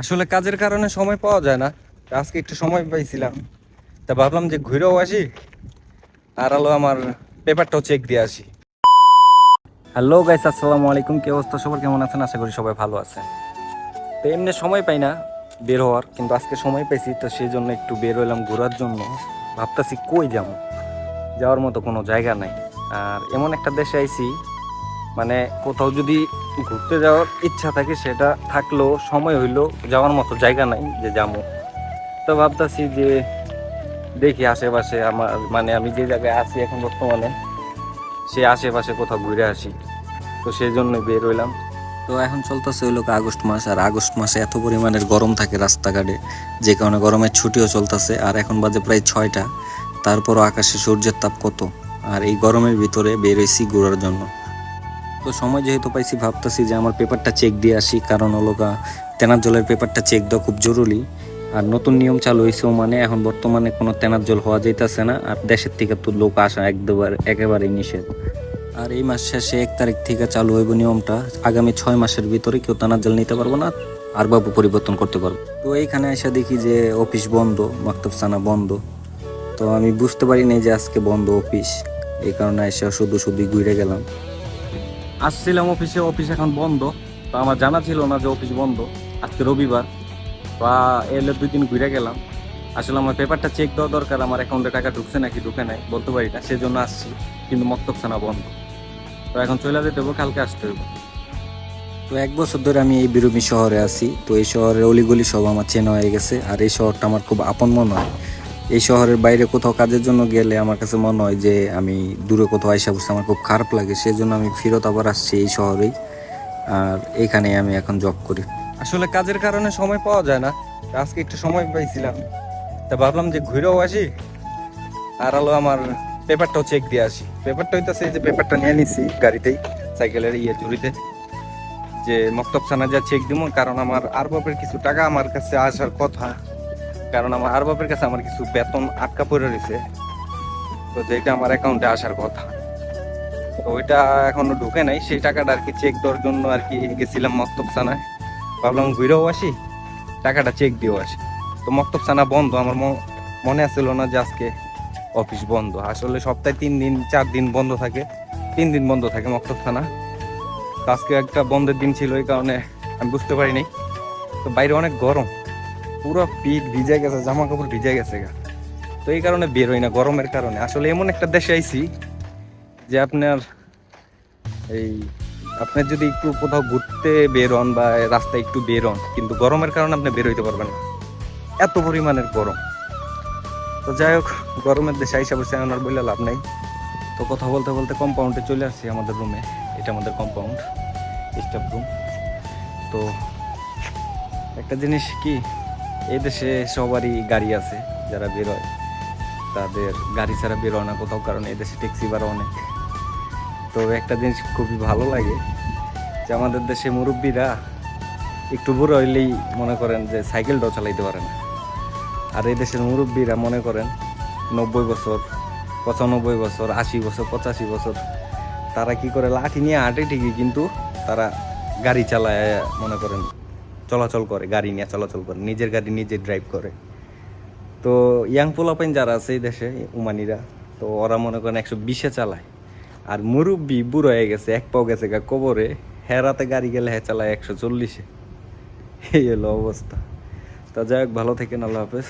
আসলে কাজের কারণে সময় পাওয়া যায় না। আজকে একটু সময় পাইছিলাম। তা ভাবলাম যে ঘুরেও আসি। আর হলো আমার পেপারটাও চেক দিয়ে আসি। হ্যালো গাইস আসসালামু আলাইকুম। কি অবস্থা? সবার কেমন আছেন? আশা করি সবাই ভালো আছেন। তো এমনি সময় পাই না বের হওয়ার, কিন্তু আজকে সময় পাইছি, তো সেই জন্য একটু বের হইলাম ঘোরার জন্য। ভাবতেছি কই যাব? যাওয়ার মতো কোনো জায়গা নাই। আর এমন একটা দেশে আইছি মানে কোথাও যদি ঘুরতে যাওয়ার ইচ্ছা থাকে, সেটা থাকলেও সময় হইলেও যাওয়ার মতো জায়গা নাই যে যাব। তো ভাবতেছি যে দেখি আশেপাশে আমার মানে আমি যে জায়গায় আছি এখন বর্তমানে, সে আশেপাশে কোথাও ঘুরে আসি। তো সেই জন্য বের হইলাম। তো এখন চলতেছে ওই লোক আগস্ট মাস, আর আগস্ট মাসে এত পরিমাণের গরম থাকে রাস্তাঘাটে, যে কারণে গরমের ছুটিও চলতেছে, আর এখন বাজে প্রায় ছয়টা। তারপরও আকাশে সূর্যের তাপ কত, আর এই গরমের ভিতরে বের হয়েছি ঘোরার জন্য। তো সময় যেহেতু পাইছি, ভাবতেছি যে আমার পেপারটা চেক দিয়ে আসি, কারণ হলো গা তেনার জলের পেপারটা চেক দেওয়া খুব জরুরি। আর নতুন নিয়ম চালু হয়েছে মানে এখন বর্তমানে কোনো তেনার জল হওয়া যাইতেছে না, আর দেশের থেকে তো লোক আসা একদম একেবারেই নিষেধ। আর এই মাস শেষে এক তারিখ থেকে চালু হইব নিয়মটা, আগামী ছয় মাসের ভিতরে কেউ তানার জল নিতে পারব না, আর বাবু পরিবর্তন করতে পারব। তো এইখানে এসে দেখি যে অফিস বন্ধ মাকতবসানা বন্ধ। তো আমি বুঝতে পারি নাই যে আজকে বন্ধ অফিস, এই কারণে এসে শুধু শুধুই ঘুরে গেলাম। আসছিলাম অফিসে অফিস এখন বন্ধ। তো আমার জানা ছিল না যে অফিস বন্ধ। আজকে রবিবার। বা এলে দুই দিন ঘুরে গেলাম। আসলে আমার পেপারটা চেক দেওয়া দরকার। আমার অ্যাকাউন্টে টাকা ঢুকছে নাকি, ঢুকে নাই, বলতে পারি না। সেজন্য আসছি, কিন্তু মক্তবখানা বন্ধ। তো এখন চলে যেতে হবে, কালকে আসতে হবে। তো এক বছর ধরে আমি এই বিরুমি শহরে আছি। তো এই শহরের অলিগলি সব আমার চেনা হয়ে গেছে। আর এই শহরটা আমার খুব আপন মনে হয়। এই শহরের বাইরে কোথাও কাজের জন্য গেলে আমার কাছে মনে হয় যে আমি দূরে কোথাও আইসা বসে আমার খুব খারাপ লাগে, সেজন্য আমি ফেরত আবার আসছি এই শহরেই। আর এইখানেই আমি এখন জব করি। আসলে কাজের কারণে সময় পাওয়া যায় না আজকে একটু সময় পাইছিলাম। তা ভাবলাম যে ঘুরেও আসি, আর হলো আমার পেপারটাও চেক দিয়ে আসি। পেপারটা হইতেছে যে পেপারটা নিয়ে নিছি গাড়িতেই, সাইকেলের ইয়ে ঝুড়িতে যে মক্তবখানা যা চেক দিব কারণ আমার আর বাপের কিছু টাকা আমার কাছে আসার কথা। কারণ আমার আর বাপের কাছে আমার কিছু বেতন আটকা পড়ে রয়েছে। তো যেটা আমার অ্যাকাউন্টে আসার কথা। তো ওইটা এখনও ঢুকে নাই। সেই টাকাটা আর কি চেক দেওয়ার জন্য আর কি গেছিলাম মক্তবখানায় ভাবলাম ঘুরেও আসি। টাকাটা চেক দিয়েও আসি। তো মক্তবখানা বন্ধ। আমার মনে আসছিল না যে আজকে অফিস বন্ধ। আসলে সপ্তাহে তিন দিন, চার দিন বন্ধ থাকে। তিন দিন বন্ধ থাকে মক্তবখানা তো আজকে একটা বন্ধের দিন ছিল এই কারণে আমি বুঝতে পারিনি। তো বাইরে অনেক গরম। পুরো পিঠ ভিজে গেছে জামা কাপড় ভিজে গেছে গা। তো এই কারণে বেরোই না, গরমের কারণে। আসলে এমন একটা দেশে আইছি যে আপনার এই, আপনার যদি একটু কোথাও ঘুরতে বের হন বা রাস্তায় একটু বের হন, কিন্তু গরমের কারণে আপনি বের হইতে পারবেন না। এত পরিমাণের গরম। তো যাই হোক, গরমের দেশে আইসা বসে আমার বললে লাভ নাই। তো কথা বলতে বলতে কম্পাউন্ডে চলে আসছি আমাদের রুমে এটা আমাদের কম্পাউন্ড স্টাফ রুম তো একটা জিনিস কি এই দেশে সবারই গাড়ি আছে, যারা বেরোয়, তাদের গাড়ি ছাড়া বেরোয় না কোথাও, কারণ এই দেশে ট্যাক্সি ভাড়া অনেক। তো একটা জিনিস খুবই ভালো লাগে যে আমাদের দেশে মুরব্বীরা একটু বুড়ো হইলেই মনে করেন যে সাইকেলটাও চালাইতে পারে না। আর এই দেশের মুরব্বীরা মনে করেন নব্বই বছর, পঁচানব্বই বছর, আশি বছর, পঁচাশি বছর, তারা কি করে লাঠি নিয়ে হাঁটে ঠিকই, কিন্তু তারা গাড়ি চালায় মনে করেন। চলাচল করে, গাড়ি নিয়ে চলাচল করে, নিজের গাড়ি নিজে ড্রাইভ করে। তো ইয়াং পোলাপাইন যারা আছে এই দেশে, উমানিরা, তো ওরা মনে করেন একশো বিশে চালায়। আর মুরব্বি বুড়ো হয়ে গেছে, এক পাও গেছে গা কবরে, হেরাতে গাড়ি গেলে হ্যাঁ চালায় একশো চল্লিশে। এই হলো অবস্থা। তা যাই হোক, ভালো থেকেন, আল্লাহ হাফেজ।